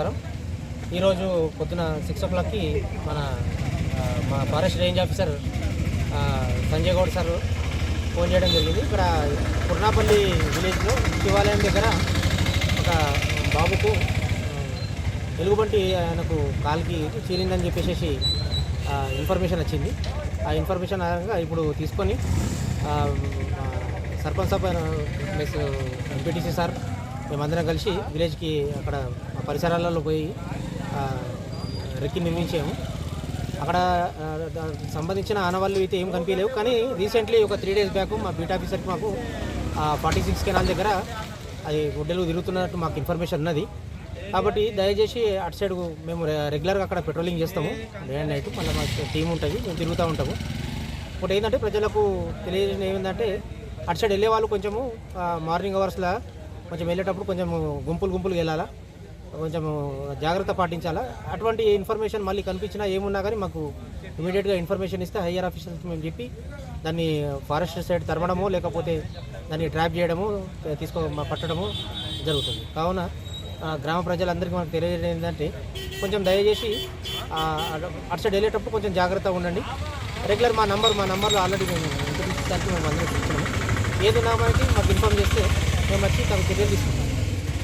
నమస్కారం. ఈరోజు పొద్దున సిక్స్ ఓ క్లాక్కి మన మా forest range officer Sanjay Goud sir phone చేయడం జరిగింది. ఇక్కడ పుర్నాపల్లి విలేజ్లో శివాలయం దగ్గర ఒక బాబుకు ఎలుగుబంటి ఆయనకు కాలికి చీలిందని చెప్పేసి ఇన్ఫర్మేషన్ వచ్చింది. ఆ ఇన్ఫర్మేషన్ ఆధారంగా ఇప్పుడు తీసుకొని సర్పంచ్ సభ ప్లస్ ఎంపీటీసీ సార్ మేమందరం కలిసి విలేజ్కి అక్కడ పరిసరాలలో పోయి రెక్కి నిర్మించాము. అక్కడ సంబంధించిన ఆనవాళ్ళు అయితే ఏం కనిపించలేవు. కానీ రీసెంట్లీ ఒక త్రీ డేస్ బ్యాక్ మా బీట్ ఆఫీసర్కి మాకు ఫార్టీ సిక్స్ కెనాల్ దగ్గర అది గుడ్డలు తిరుగుతున్నట్టు మాకు ఇన్ఫర్మేషన్ ఉన్నది. కాబట్టి దయచేసి అటు సైడ్ మేము రె- రెగ్యులర్గా అక్కడ పెట్రోలింగ్ చేస్తాము. డే అండ్ నైట్ మళ్ళీ మాకు టీం ఉంటుంది మేము తిరుగుతూ ఉంటాము. ఒకటి ఏంటంటే ప్రజలకు తెలియజేసిన ఏమిటంటే అటు సైడ్ వెళ్ళే వాళ్ళు కొంచెము మార్నింగ్ అవర్స్లో కొంచెం వెళ్ళేటప్పుడు కొంచెం గుంపులు గుంపులు వెళ్ళాలా? కొంచెం జాగ్రత్త పాటించాలా? అటువంటి ఇన్ఫర్మేషన్ మళ్ళీ కనిపించినా ఏమున్నా కానీ మాకు ఇమీడియట్గా ఇన్ఫర్మేషన్ ఇస్తే హయ్యర్ ఆఫీసర్స్ మేము చెప్పి దాన్ని ఫారెస్ట్ సైడ్ తరమడము లేకపోతే దాన్ని ట్రాప్ చేయడము తీసుకో పట్టడము జరుగుతుంది. కావున గ్రామ ప్రజలందరికీ మనకు తెలియజేయడం ఏంటంటే కొంచెం దయచేసి అటు- అటు సైడ్ వెళ్ళేటప్పుడు కొంచెం జాగ్రత్తగా ఉండండి. రెగ్యులర్ మా నంబర్ మా నంబర్లో ఆల్రెడీ మేము ఇంటర్వ్యూకి మేము అందరికీ ఇస్తున్నాము ఏది ఉన్నా మనకి మాకు ఇన్ఫామ్ చేస్తే మేము వచ్చి తగు చర్యలు తీసుకుంటాం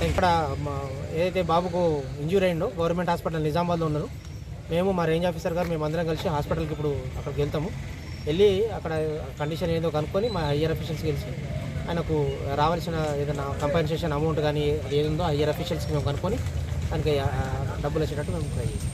ఇక్కడ మా ఏదైతే బాబుకు ఇంజూరీ అయిందో గవర్నమెంట్ హాస్పిటల్ నిజామాబాద్లో ఉన్నారు మేము మా రేంజ్ ఆఫీసర్ గారు మేము అందరం కలిసి హాస్పిటల్కి ఇప్పుడు అక్కడికి వెళ్తాము. వెళ్ళి అక్కడ కండిషన్ ఏదో కనుక్కొని మా హయ్యర్ అఫీషియల్స్కి కలిసి ఆయనకు రావాల్సిన ఏదైనా కంపెన్సేషన్ అమౌంట్ కానీ అది ఏదో హయ్యర్ అఫీషియల్స్కి మేము కనుక్కొని దానికి డబ్బులు వచ్చేటట్టు మేము ట్రై చేస్తాం.